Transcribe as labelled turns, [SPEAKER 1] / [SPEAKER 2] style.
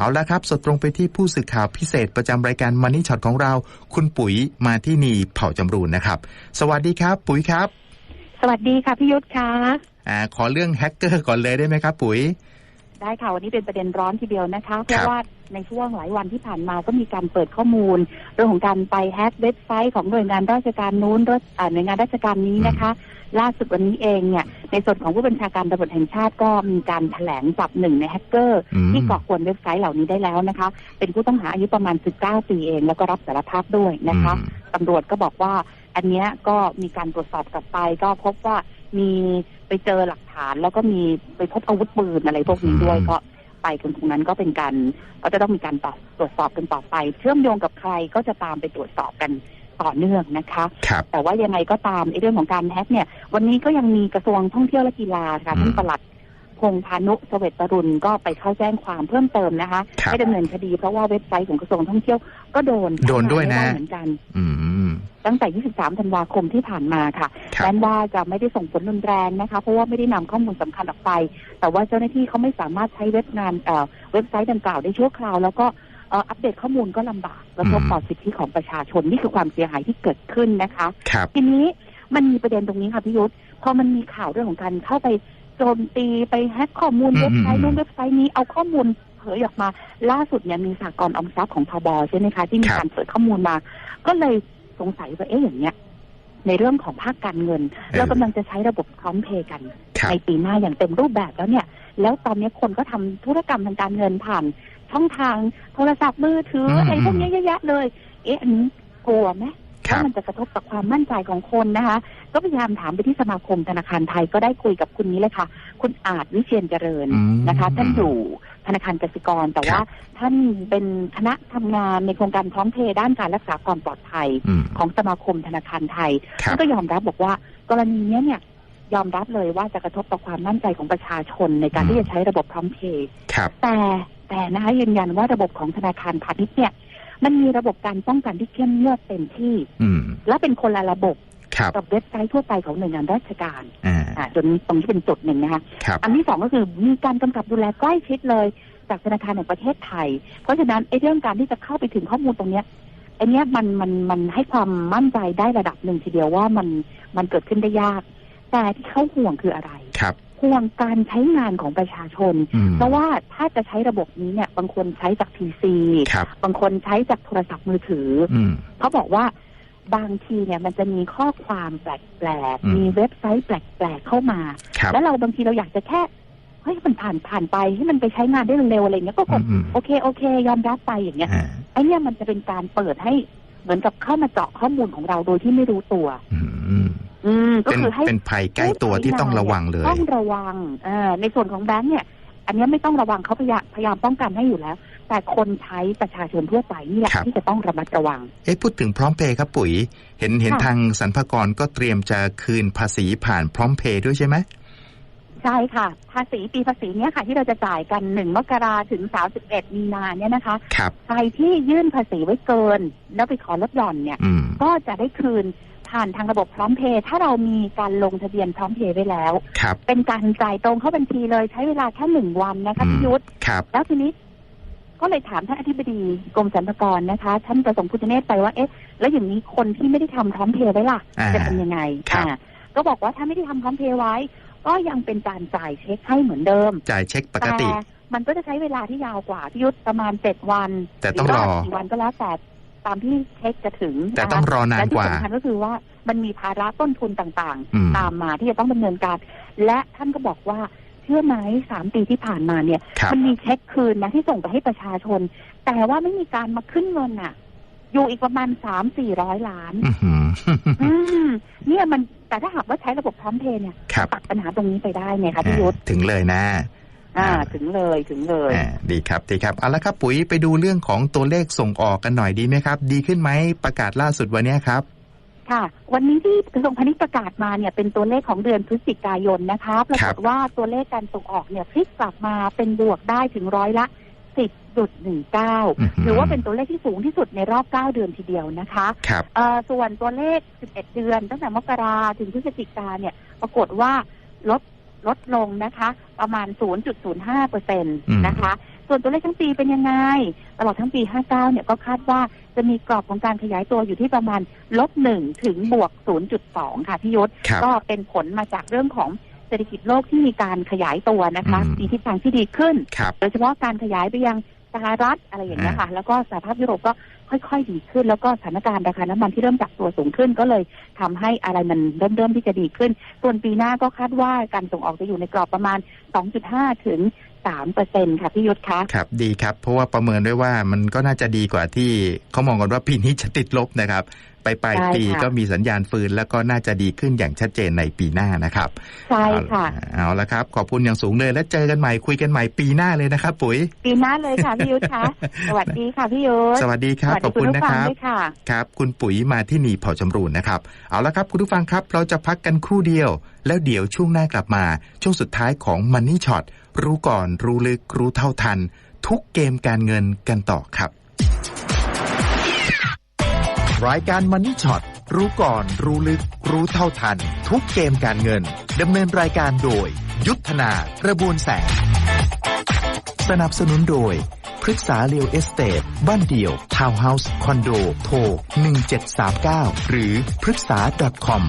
[SPEAKER 1] เอาละครับ สดตรงไปที่ผู้สื่อข่าวพิเศษประจำรายการมันนี่ช็อตของเรา คุณปุ๋ยมาที่นี่เผ่าจำรูนนะครับ สวัสดีครับ ปุ๋ยครับ
[SPEAKER 2] สวัสดีค่ะพี่ยุทธคะ
[SPEAKER 1] อ่าขอเรื่องแฮกเกอร์ก่อนเลยได้ไหมครับ ปุ๋ย
[SPEAKER 2] ได้ค่ะ วันนี้เป็นประเด็นร้อนทีเดียวนะคะ เพ
[SPEAKER 1] ครั
[SPEAKER 2] ราะ
[SPEAKER 1] บ
[SPEAKER 2] ว่าในช่วงหลายวันที่ผ่านมาก็มีการเปิดข้อมูล เรื่องของการไปแฮ็กเว็บไซต์ของหน่วยงานราชการนู้นรถอ่าหน่วยงานราชการนี้นะคะ ล่าสุดวันนี้เองเนี่ยในส่วนของผู้บัญชาการตำรวจแห่งชาติก็มีการแถลงจับหนึ่งในแฮกเกอร์
[SPEAKER 1] อืม
[SPEAKER 2] ที่ก่อกวนเว็บไซต์เหล่านี้ได้แล้วนะคะ เป็นผู้ต้องหาอายุประมาณ 19 ปีเอง แล้วก็รับสารภาพด้วยนะคะ
[SPEAKER 1] อืม
[SPEAKER 2] ตำรวจก็บอกว่าอันเนี้ยก็มีการตรวจสอบกลับไปก็พบว่า มีไปเจอหลักฐาน แล้วก็มีไปพบอาวุธปืนอะไรพวกนี้ด้วย
[SPEAKER 1] อืม
[SPEAKER 2] ก็ไปกันตรงนั้นก็เป็นการก็จะต้องมีการต่อตรวจสอบกันต่อไป เชื่อมโยงกับใครก็จะตามไปตรวจสอบกันต่อเนื่องนะคะ
[SPEAKER 1] ครับ
[SPEAKER 2] แต่ว่ายังไงก็ตามไอ้เรื่องของการแฮ็กเนี่ย วันนี้ก็ยังมีกระทรวงท่องเที่ยวและกีฬาค่ะ
[SPEAKER 1] อืม
[SPEAKER 2] ท่านปลัดพงพานุเสวตรุณก็ไปเข้าแจ้งความเพิ่มเติมนะคะ
[SPEAKER 1] ครับ
[SPEAKER 2] ให้ดำเนินคดีเพราะว่าเว็บไซต์ของกระทรวงท่องเที่ยวก็โดน
[SPEAKER 1] โดนด้วยนะ
[SPEAKER 2] เหมือนกัน
[SPEAKER 1] อืม
[SPEAKER 2] ตั้งแต่ 23 ธันวาคมที่ผ่านมาค่ะ
[SPEAKER 1] ครับ
[SPEAKER 2] แม้ว่าจะไม่ได้ส่งผลรุนแรงนะคะ เพราะว่าไม่ได้นำข้อมูลสำคัญออกไป แต่ว่าเจ้าหน้าที่เขาไม่สามารถใช้เว็บงานเอ่อเว็บไซต์ดังกล่าวได้ชั่วคราว แล้วก็เอ่ออัปเดตข้อมูลก็ลำบากกระทบต่อสิทธิของประชาชน นี่คือความเสียหายที่เกิดขึ้นนะคะ
[SPEAKER 1] ครับ
[SPEAKER 2] ทีนี้มันมีประเด็นตรงนี้ค่ะพี่ยุทธพอมันมีข่าวเรื่องของการเข้าไปโจมตีไปแฮ็กข้อมูล
[SPEAKER 1] อืม
[SPEAKER 2] เว็บไซต์
[SPEAKER 1] อืม
[SPEAKER 2] นู้นเว็บไซต์นี้เอาข้อมูลเผยออกมา ล่าสุดเนี่ยมีสากลออมทรัพย์ของทบใช่ไหมคะ ที่มี
[SPEAKER 1] ครับ
[SPEAKER 2] การเปิดข้อมูลมา ก็เลย สงสัยว่าเอ๊ะอย่างเนี้ยในเรื่องของภาคการเงิน เรากำลังจะใช้ระบบพร้อมเพย์กัน
[SPEAKER 1] ครับ
[SPEAKER 2] ในปีหน้าอย่างเต็มรูปแบบแล้วเนี่ย แล้วตอนนี้คนก็ทำธุรกรรมทางการเงินผ่านช่องทางโทรศัพท์มือถือ
[SPEAKER 1] อืม
[SPEAKER 2] อะไรพวกนี้เยอะแยะเลย เอ๊ะอันนี้กลัวไหม
[SPEAKER 1] ครั
[SPEAKER 2] ว่า
[SPEAKER 1] บ
[SPEAKER 2] มันจะกระทบกับความมั่นใจของคนนะคะ ก็พยายามถามไปที่สมาคมธนาคารไทยก็ได้คุยกับคุณนี้เลยค่ะ คุณอาจวิเชียนเจริญ
[SPEAKER 1] อืม
[SPEAKER 2] นะคะ ท่านอยู่ธนาคารกสิกร แต่
[SPEAKER 1] ครับ
[SPEAKER 2] ว่าท่านเป็นคณะทำงานในโครงการพร้อมเพย์ด้านการรักษาความปลอดภัย
[SPEAKER 1] อืม
[SPEAKER 2] ของสมาคมธนาคารไทย
[SPEAKER 1] ครั
[SPEAKER 2] ท่า
[SPEAKER 1] บ
[SPEAKER 2] นก็ยอมรับบอกว่ากรณีเนี้ยเนี่ยยอมรับเลยว่าจะกระทบต่อความมั่นใจของประชาชนในการ
[SPEAKER 1] อืม
[SPEAKER 2] ที่จะใช้ระบบพร้อมเพย์
[SPEAKER 1] ครับ
[SPEAKER 2] แต่แต่นะคะยืนยันว่าระบบของธนาคารพาณิชย์เนี่ย มันมีระบบการป้องกันที่เข้มงวดเต็มที่
[SPEAKER 1] อืม
[SPEAKER 2] และเป็นคนละระบบ
[SPEAKER 1] ครับ
[SPEAKER 2] กับเว็บไซต์ทั่วไปของหน่วยงานราชการ
[SPEAKER 1] อ่า
[SPEAKER 2] อ่าจนตรงนี้เป็นจุดหนึ่งนะคะ
[SPEAKER 1] ครับ
[SPEAKER 2] อันที่สองก็คือมีการกำกับดูแลใกล้ชิดเลย จากธนาคารแห่งประเทศไทย เพราะฉะนั้นไอ้เรื่องการที่จะเข้าไปถึงข้อมูลตรงเนี้ยไอ้เนี้ยมันมันมันให้ความมั่นใจได้ระดับหนึ่งทีเดียวว่ามันมันเกิดขึ้นได้ยาก แต่ที่เขาห่วงคืออะไร
[SPEAKER 1] ครับ
[SPEAKER 2] ห่วงการใช้งานของประชาชน
[SPEAKER 1] อืม
[SPEAKER 2] เพราะว่าถ้าจะใช้ระบบนี้เนี่ย บางคนใช้จากพีซี
[SPEAKER 1] ครับ
[SPEAKER 2] บางคนใช้จากโทรศัพท์มือถืออ
[SPEAKER 1] อืม
[SPEAKER 2] เขาบอกว่าบางทีเนี่ยมันจะมีข้อความแปลก
[SPEAKER 1] อืม
[SPEAKER 2] ๆมีเว็บไซต์แปลกๆเข้ามา
[SPEAKER 1] ครับ
[SPEAKER 2] แล้วเราบางทีเราอยากจะแค่เฮ้ยมันผ่านผ่านไปให้มันไปใช้งานได้เร็วๆอะไรเงี้ยก็ก
[SPEAKER 1] อื
[SPEAKER 2] ด
[SPEAKER 1] มอืม
[SPEAKER 2] โอเคโอเค ยอมรับไปอย่างเงี้ย
[SPEAKER 1] อ่า
[SPEAKER 2] ไอ้เนี่ยมันจะเป็นการเปิดให้เหมือนกับเข้ามาเจาะข้อมูลของเราโดยที่ไม่รู้ตัว
[SPEAKER 1] อืม
[SPEAKER 2] อืมก็
[SPEAKER 1] เป็น
[SPEAKER 2] คือให้
[SPEAKER 1] เป็นภัยใกล้ตัวที่ต้องระวังเลย
[SPEAKER 2] ต้องระวังเอ่อในส่วนของแบงค์เนี่ย อันเนี้ยไม่ต้องระวังเขาพยายามพยายามป้องกันให้อยู่แล้ว แต่คนใช้ประชาชนทั่วไปนี่แหละ
[SPEAKER 1] ครับ
[SPEAKER 2] ที่จะต้องระมัดระวัง
[SPEAKER 1] เอ๊ะพูดถึงพร้อมเพย์ครับปุ๋ย เห็นเห็น
[SPEAKER 2] ค่ะ
[SPEAKER 1] ทางสรรพากรก็เตรียมจะคืนภาษีผ่านพร้อมเพย์ด้วยใช่ไหม
[SPEAKER 2] ใช่ค่ะ ภาษีปีภาษีเนี้ยค่ะ ที่เราจะจ่ายกันหนึ่งมกราถึงสาสิบเอ็ดมีนาเนี่ยนะคะ
[SPEAKER 1] ครับ
[SPEAKER 2] ใครที่ยื่นภาษีไว้เกิน แล้วไปขอลดหย่อนเนี่ย
[SPEAKER 1] อืม
[SPEAKER 2] ก็จะได้คืน ผ่านทางระบบพร้อมเพย์ถ้าเรามีการลงทะเบียนพร้อมเพย์ไว้แล้ว
[SPEAKER 1] ครับ
[SPEAKER 2] เป็นการจ่ายตรงเข้าบัญชีเลยใช้เวลาแค่หนึ่งวันนะคะ
[SPEAKER 1] อืม
[SPEAKER 2] พี่ยุทธ
[SPEAKER 1] ครับ
[SPEAKER 2] แล้วทีนี้ก็เลยถามท่านอธิบดีกรมสรรพากรนะคะท่านประสงค์พุทธเนศไปว่าเอ๊ะแล้วอย่างนี้คนที่ไม่ได้ทำพร้อมเพย์ไว้ล่ะ
[SPEAKER 1] อ่า
[SPEAKER 2] จะทำยังไง
[SPEAKER 1] ครับ
[SPEAKER 2] อ่าก็บอกว่าถ้าไม่ได้ทำพร้อมเพย์ไว้ ก็ยังเป็นการจ่ายเช็คให้เหมือนเดิม
[SPEAKER 1] จ่ายเช็คปก
[SPEAKER 2] แต่
[SPEAKER 1] ติ
[SPEAKER 2] มันก็จะใช้เวลาที่ยาวกว่าพี่ยุทธประมาณเจ็ดวัน
[SPEAKER 1] แต่ต้องรอ
[SPEAKER 2] หว่ากี่วันก็แล้วแต่ ตามที่เช็คจะถึง
[SPEAKER 1] แต่
[SPEAKER 2] นะคะ
[SPEAKER 1] ต้องรอนาน
[SPEAKER 2] และ
[SPEAKER 1] ก
[SPEAKER 2] ที่
[SPEAKER 1] ว่า
[SPEAKER 2] สำคัญก็คือว่ามันมีภาระต้นทุนต่าง
[SPEAKER 1] อืม
[SPEAKER 2] ๆตามมาที่จะต้องดำเนินการ และท่านก็บอกว่าเชื่อไหมสามปีที่ผ่านมาเนี่ย
[SPEAKER 1] ครับ
[SPEAKER 2] มันมีเช็คคืนนะที่ส่งไปให้ประชาชน แต่ว่าไม่มีการมาขึ้นเงินน่ะ อยู่อีกประมาณสามสี่ร้อยล้าน
[SPEAKER 1] อื้อหือ
[SPEAKER 2] อืมเนี่ยมันแต่ถ้าหากว่าใช้ระบบพร้อมเพย์เนี่ย
[SPEAKER 1] ครับ
[SPEAKER 2] ตัดปัญหาตรงนี้ไปได้ไงคะพี่ยุทธ
[SPEAKER 1] อ่าถึงเลยนะ
[SPEAKER 2] อ่า
[SPEAKER 1] อ่า
[SPEAKER 2] ถึงเลยถึงเลย
[SPEAKER 1] อ่าดีครับดีครับเอาละครับปุ๋ยไปดูเรื่องของตัวเลขส่งออกกันหน่อยดีไหมครับ ดีขึ้นไหมประกาศล่าสุดวันเนี้ยครับ
[SPEAKER 2] ค่ะ วันนี้ที่กระทรวงพาณิชย์ประกาศมาเนี่ยเป็นตัวเลขของเดือนพฤศจิกายนนะคะปรากฏว่าตัวเลขการส่งออกเนี่ยพลิกกลับมาเป็นบวกได้ถึงร้อยละ10.19
[SPEAKER 1] อื้อหือ
[SPEAKER 2] ถือว่าเป็นตัวเลขที่สูงที่สุดในรอบ9เดือนทีเดียวนะคะ
[SPEAKER 1] ครับ
[SPEAKER 2] เอ่อส่วนตัวเลข11เดือน ตั้งแต่มกราถึงพฤศจิกาเนี่ย ปรากฏว่าลด ลดลงนะคะ ประมาณ 0.05เปอร์เซ็นต์
[SPEAKER 1] อืม
[SPEAKER 2] นะคะ ส่วนตัวเลขทั้งปีเป็นยังไง ตลอดทั้งปี 59 เนี่ยก็คาดว่าจะมีกรอบของการขยายตัวอยู่ที่ประมาณลบ1ถึงบวก 0.2 ค่ะพี่ยศ
[SPEAKER 1] ครับ
[SPEAKER 2] ก็เป็นผลมาจากเรื่องของเศรษฐกิจโลกที่มีการขยายตัวนะคะ
[SPEAKER 1] อืม
[SPEAKER 2] มีทิศทางที่ดีขึ้น
[SPEAKER 1] ครับ
[SPEAKER 2] โดยเฉพาะการขยายไปยัง สหรัฐอะไรอย่างเงี้ยค่ะ แล้วก็สหภาพยุโรปก็ค่อยๆดีขึ้น แล้วก็สถานการณ์ราคาน้ำมันที่เริ่มจับตัวสูงขึ้น ก็เลยทำให้อะไรมันเริ่มเริ่มที่จะดีขึ้น ส่วนปีหน้าก็คาดว่าการส่งออกจะอยู่ในกรอบประมาณ 2.5 ถึง3เปอร์เซ็นค่ะพี่ยุทธคะ
[SPEAKER 1] ครับดีครับ เพราะว่าประเมินด้วยว่ามันก็น่าจะดีกว่าที่เขามองกันว่าปีนี้จะติดลบนะครับไปปลาย
[SPEAKER 2] ใช่
[SPEAKER 1] ปี
[SPEAKER 2] ค่ะ
[SPEAKER 1] ก็มีสัญญาณฟืนแล้วก็น่าจะดีขึ้นอย่างชัดเจนในปีหน้านะครับ
[SPEAKER 2] ใช่ค่ะ
[SPEAKER 1] เอาเอาละครับ ขอบคุณอย่างสูงเลยและเจอกันใหม่คุยกันใหม่ปีหน้าเลยนะครับ ปุ๋ย
[SPEAKER 2] ปีหน้าเลยค่ะพี่ยุทธคะสวัสดีค่ะพี่ยุทธ
[SPEAKER 1] สวัสดีครับ
[SPEAKER 2] สวัส
[SPEAKER 1] ข
[SPEAKER 2] ดี
[SPEAKER 1] อบคุณ
[SPEAKER 2] ผู้
[SPEAKER 1] นะ
[SPEAKER 2] ฟั
[SPEAKER 1] ค
[SPEAKER 2] ง
[SPEAKER 1] รับ
[SPEAKER 2] ด้วยค่ะ
[SPEAKER 1] ครับ คุณปุ๋ยมาที่นีเผ่าจำรูนนะครับ เอาละครับ คุณผู้ฟังครับ เราจะพักกันครู่เดียว แล้วเดี๋ยวช่วงหน้ากลับมา ช่วงสุดท้ายของ Money Shot รู้ก่อนรู้ลึกรู้เท่าทัน ทุกเกมการเงินกันต่อครับ รายการมันนี่ช็อตรู้ก่อน รู้ลึก รู้เท่าทัน ทุกเกมการเงินดำเนินรายการโดย ยุทธนากระบวนแสง สนับสนุนโดยพฤกษาเรียวเอสเตทบ้านเดี่ยว ทาวน์เฮาส์ คอนโด โทร 1739 หรือพฤกษา .com